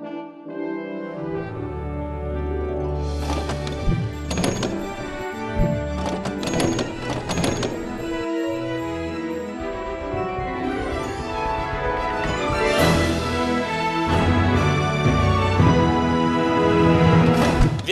Thank you.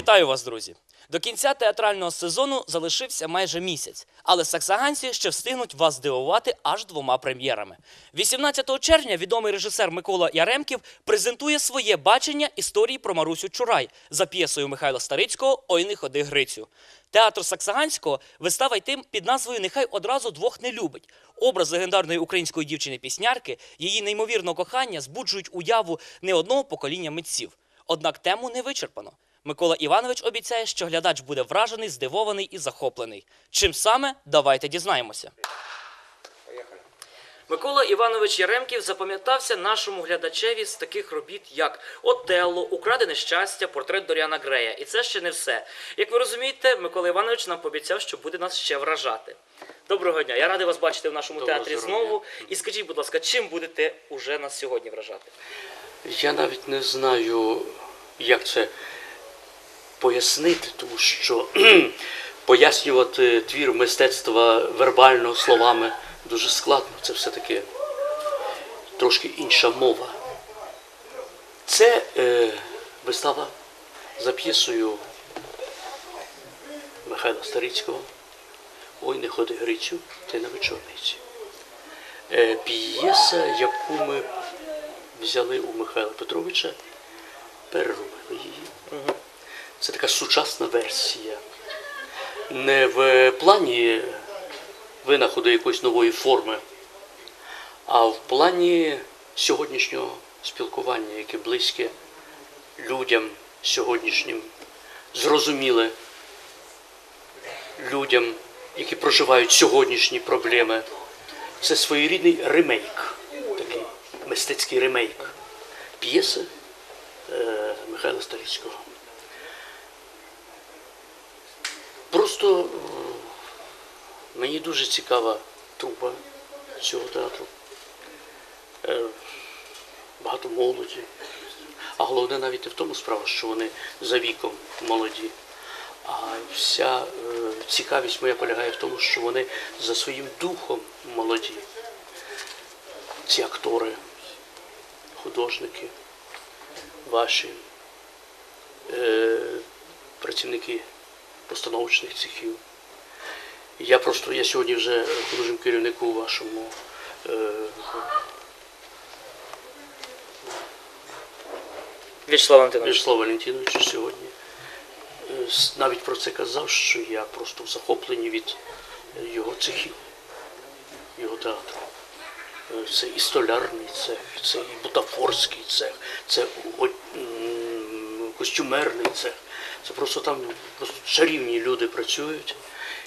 Вітаю вас, друзі! До кінця театрального сезону залишився майже місяць, але саксаганці ще встигнуть вас здивувати аж двома прем'єрами. 18 червня відомий режисер Микола Яремків презентує своє бачення історії про Марусю Чурай за п'єсою Михайла Старицького Ой не ходи Грицю. Театр Саксаганського вистава йтим під назвою Нехай одразу двох не любить. Образ легендарної української дівчини-піснярки, її неймовірного кохання збуджують уяву не одного покоління митців. Однак тему не вичерпано. Микола Іванович обіцяє, що глядач буде вражений, здивований і захоплений. Чим саме, давайте дізнаємося. Микола Іванович Яремків запам'ятався нашому глядачеві з таких робіт, як Отелло, Украдене щастя, портрет Доріана Грея. І це ще не все. Як ви розумієте, Микола Іванович нам пообіцяв, що буде нас ще вражати. Доброго дня! Я радий вас бачити в нашому Доброго театрі здоров'я. знову. І скажіть, будь ласка, чим будете уже нас сьогодні вражати? Я навіть не знаю, як це пояснити, тому що пояснювати твір мистецтва вербально словами дуже складно. Це все-таки трошки інша мова. Це е, вистава за п'єсою Михайла Старицького. Ой, не ходи Грицю, ти на вечорниці. Е, п'єса, яку ми взяли у Михайла Петровича, переробили її. Це така сучасна версія. Не в плані винаходу якоїсь нової форми, а в плані сьогоднішнього спілкування, яке близьке людям сьогоднішнім, зрозуміле людям, які проживають сьогоднішні проблеми. Це своєрідний ремейк, такий мистецький ремейк п'єси е, Михайла Старицького. Просто мені дуже цікава трупа цього театру. Е, багато молоді. А головне навіть не в тому справа, що вони за віком молоді. А вся е, цікавість моя полягає в тому, що вони за своїм духом молоді. Ці актори, художники, ваші е, працівники постановочних цехів. Я просто, я сьогодні вже художнім керівнику вашому е, В'ячеслав Валентинович. Вячеславу Валентиновичу сьогодні е, навіть про це казав, що я просто в захопленні від його цехів, його театру. Е, Це і столярний цех, це і бутафорський цех, це о- м, костюмерний цех. Це просто там просто чарівні люди працюють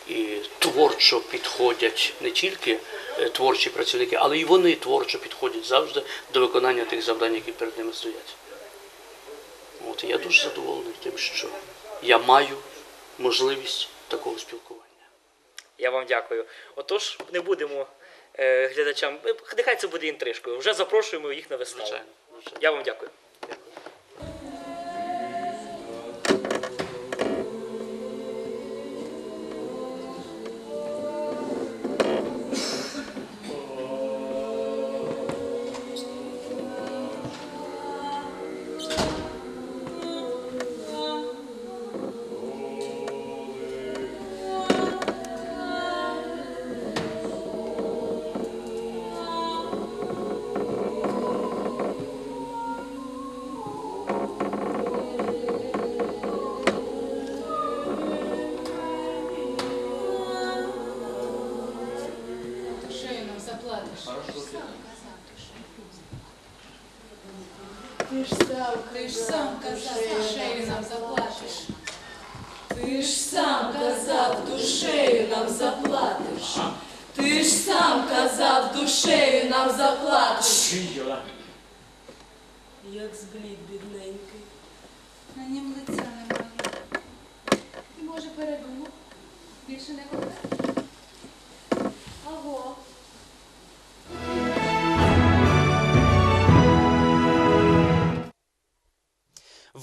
і творчо підходять не тільки е, творчі працівники, але і вони творчо підходять завжди до виконання тих завдань, які перед ними стоять. От і я дуже задоволений тим, що я маю можливість такого спілкування. Я вам дякую. Отож, не будемо е, глядачам. е, Нехай це буде інтрижкою. Вже запрошуємо їх на виставу. Звичайно. Я вам дякую. Ти ж сам Ти ж сам казав, душею нам заплатиш. Ти ж сам казав, душею нам заплатиш. Ти ж сам казав, душею нам заплатиш. Як зблід бідненький. На нім лиця немає. І може передумав? Більше не кохає? Аго.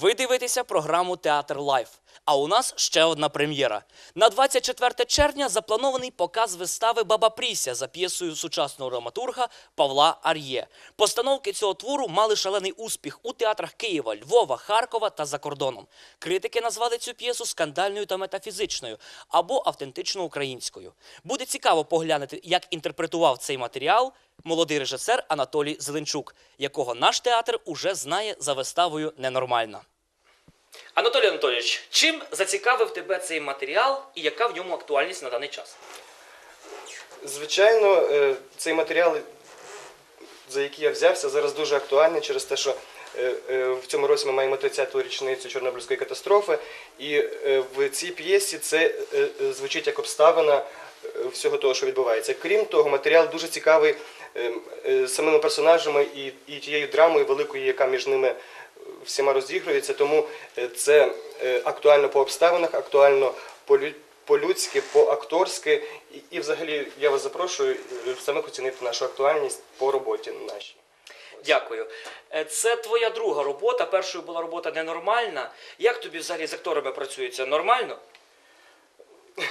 Ви дивитеся програму Театр Лайф. А у нас ще одна прем'єра. На 24 червня запланований показ вистави Баба Пріся за п'єсою сучасного драматурга Павла Ар'є. Постановки цього твору мали шалений успіх у театрах Києва, Львова, Харкова та за кордоном. Критики назвали цю п'єсу скандальною та метафізичною або автентично українською. Буде цікаво поглянути, як інтерпретував цей матеріал молодий режисер Анатолій Зеленчук, якого наш театр уже знає за виставою ненормальна. Анатолій Анатолійович, чим зацікавив тебе цей матеріал і яка в ньому актуальність на даний час? Звичайно, е, цей матеріал, за який я взявся, зараз дуже актуальний через те, що е, е, в цьому році ми маємо 30-ту річницю Чорнобильської катастрофи, і в цій п'єсі це звучить як обставина всього того, що відбувається. Крім того, матеріал дуже цікавий е, е, самими персонажами і, і тією драмою великою, яка між ними всіма розігрується. Тому е, це е, актуально по обставинах, актуально по лю- по-людськи, по-акторськи. І, взагалі я вас запрошую е, самих оцінити нашу актуальність по роботі нашій. Дякую. Це твоя друга робота. Першою була робота ненормальна. Як тобі взагалі з акторами працюється? Нормально?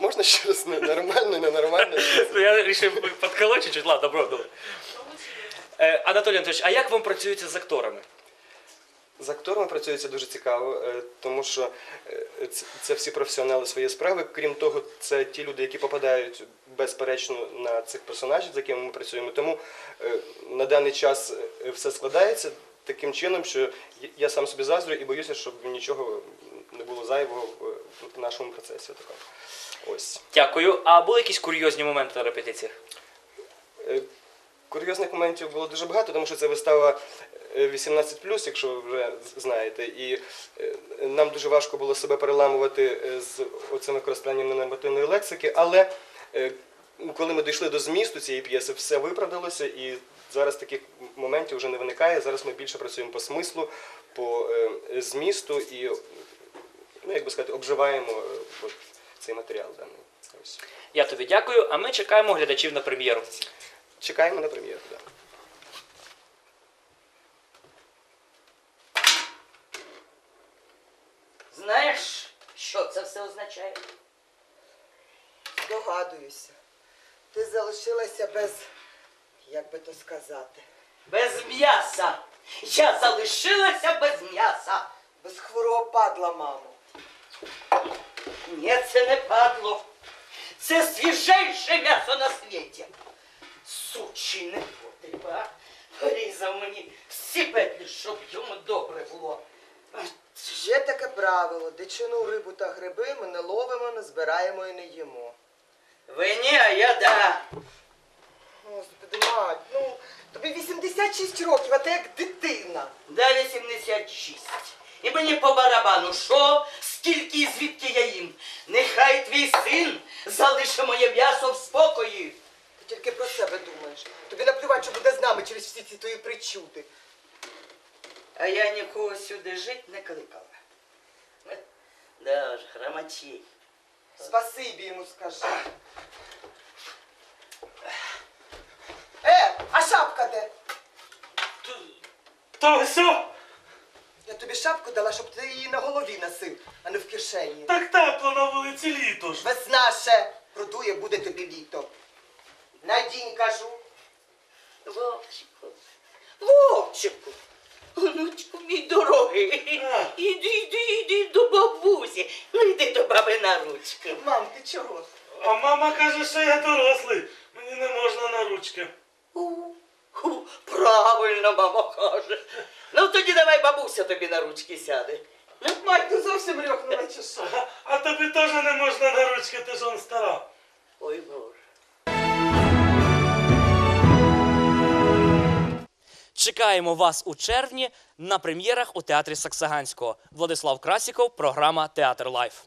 Можна ще раз нормально, ненормально? Ну, Я вирішив підколочити, ладно, добро. Анатолій Анатолійович, а як вам працюється з акторами? З акторами працюється дуже цікаво, е, тому що е, це- всі професіонали своєї справи. Крім того, це ті люди, які попадають безперечно на цих персонажів, з якими ми працюємо. Тому е, на даний час все складається таким чином, що я- сам собі заздрю і боюся, щоб нічого не було зайвого в- нашому процесі. Ось. Дякую. А були якісь курйозні моменти на репетиціях? Е, Курйозних моментів було дуже багато, тому що це вистава е, 18+, якщо ви вже знаєте. І е, нам дуже важко було себе переламувати е, з оцим використанням ненормативної лексики, але е, коли ми дійшли до змісту цієї п'єси, все виправдалося, і зараз таких моментів вже не виникає. Зараз ми більше працюємо по смислу, по е, змісту і, ну, як би сказати, обживаємо е, цей матеріал даний. Я тобі дякую, а ми чекаємо глядачів на прем'єру. Чекаємо на прем'єру. Да. Знаєш, що це все означає? Догадуюся. Ти залишилася без, як би то сказати, Без м'яса. Я залишилася без м'яса. без хворого падла, мамо. Ні, це не падло. Це свіжейше м'ясо на світі. Сучий не потреба. Порізав мені всі петлі, щоб йому добре було. А, Є таке правило: дичину, рибу та гриби ми не ловимо, не збираємо і не їмо. Ви ні, а я да. Господи, мать, ну тобі 86 років, а ти як дитина. Да 86. І мені по барабану, що, скільки і звідки я їм. Нехай твій син залише моє м'ясо в спокої. Тільки про себе думаєш. Тобі наплювати, що буде з нами через всі ці твої причуди. А я нікого сюди жити не кликала. Е, Да ж, громачі. Спасибі йому скажи. Е, а шапка де? Та все, Я тобі шапку дала, щоб ти її на голові носив, а не в кишені. так тепло на вулиці літо ж. Весна ще продує, буде тобі літо. Надінь, кажу. Вовчику, Вовчику, онучку мій дорогий, А. іди, іди, іди до бабусі, ну йди до баби на ручки. Мам, ти чого? А мама каже, що я дорослий. Мені не можна на ручки. У, у, Правильно, мама каже. Ну тоді давай бабуся тобі на ручки сяде. Ну, Мать, ти зовсім рьохнула чи що? А, а тобі теж не можна на ручки, ти ж он стара. Ой, Боже. Чекаємо вас у червні на прем'єрах у театрі Саксаганського. Владислав Красіков, програма Театр Лайф.